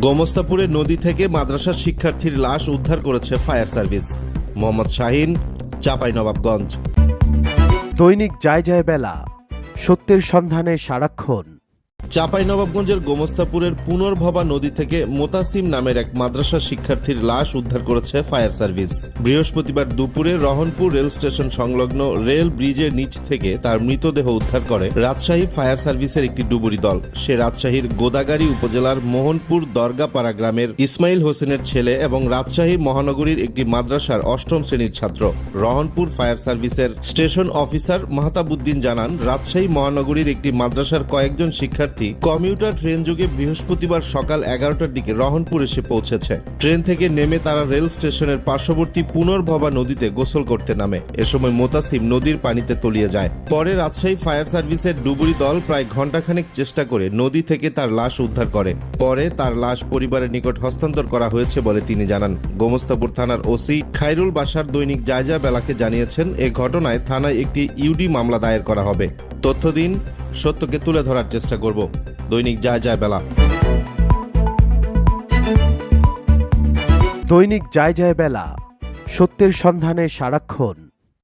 গোমস্তাপুরে নদী থেকে মাদ্রাসা শিক্ষার্থীর লাশ উদ্ধার করেছে ফায়ার সার্ভিস। মোহাম্মদ শাহিন চাঁপাইনবাবগঞ্জ দৈনিক যায় যায় বেলা, সত্যের সন্ধানে সারাক্ষণ। চাঁপাইনবাবগঞ্জের গোমস্তাপুরের পুনর্ভবা নদী থেকে মোতাসিম নামের এক মাদ্রাসা শিক্ষার্থীর লাশ উদ্ধার করেছে ফায়ার সার্ভিস। বৃহস্পতিবার দুপুরে রহনপুর রেল স্টেশন সংলগ্ন রেল ব্রিজের নিচ থেকে তার মৃতদেহ উদ্ধার করে রাজশাহী ফায়ার সার্ভিসের একটি ডুবুরি দল। সে রাজশাহীর গোদাগাড়ি উপজেলার মোহনপুর দরগাপাড়া গ্রামের ইসমাইল হোসেনের ছেলে এবং রাজশাহী মহানগরীর একটি মাদ্রাসার অষ্টম শ্রেণির ছাত্র। রহনপুর ফায়ার সার্ভিসের স্টেশন অফিসার মাহতাবুদ্দিন জানান, রাজশাহী মহানগরীর একটি মাদ্রাসার কয়েকজন শিক্ষার্থী কমিউটার ট্রেন যোগে বৃহস্পতিবার সকাল এগারোটার দিকে রহনপুর এসে পৌঁছেছে। ট্রেন থেকে নেমে তারা রেল স্টেশনের পার্শ্ববর্তী পুনর্ভবা নদীতে গোসল করতে নামে। এ সময় মোতাসিম নদীর পানিতে তলিয়ে যায়। পরে রাজশাহী ফায়ার সার্ভিসের ডুবুরি দল প্রায় ঘণ্টাখানেক চেষ্টা করে নদী থেকে তার লাশ উদ্ধার করে। পরে তার লাশ পরিবারের নিকট হস্তান্তর করা হয়েছে বলে তিনি জানান। গোমস্তাপুর থানার ওসি খাইরুল বাসার দৈনিক জায়জা বেলাকে জানিয়েছেন, এ ঘটনায় থানায় একটি ইউডি মামলা দায়ের করা হবে। তথ্য দিন, সত্যকে তুলে ধরার চেষ্টা করব। দৈনিক যায় যায় বেলা। দৈনিক যায় যায় বেলা, সত্যের সন্ধানে সারাক্ষণ।